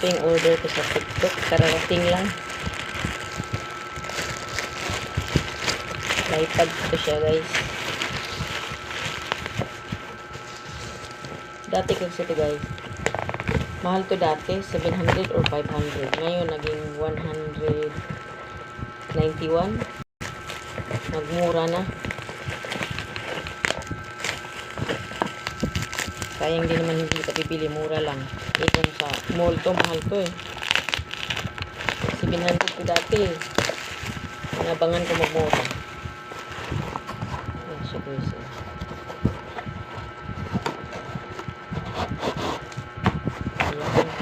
Ito yung order ko sa TikTok. Kararating lang. Tripod ko siya guys. Dati kasi ito guys. Mahal to dati. 700 or 500. Ngayon naging 191. Nagmura na. Sayang din naman hindi ka pipili. Mura lang. Eh sa mall to, mahal to eh. 700 ko dati eh. Nabangan ko magmura. Ayan siya guys. Ayan.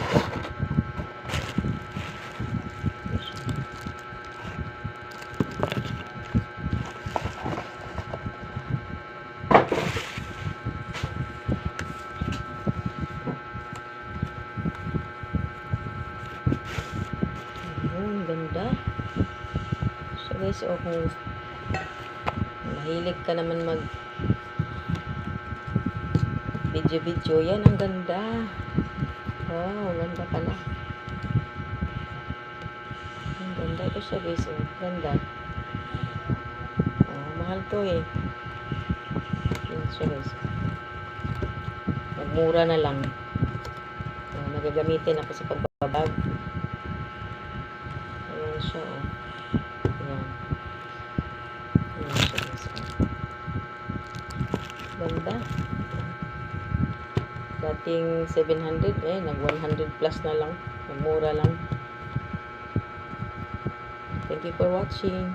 Ayun, ganda. So guys, oh, kung mahilig ka naman mag video-video, yan, ang ganda. Wow, ganda pala. Ang ganda. Ito siya guys, oh. Ganda. Oh, mahal to eh. Yan siya guys. Magmura na lang. Oh, nagagamitin ako sa pagbabag. Ayan siya, oh. Ayan. Oh. Ganda. Dating 700, eh, nag 100 plus na lang. Nagmura lang. Thank you for watching.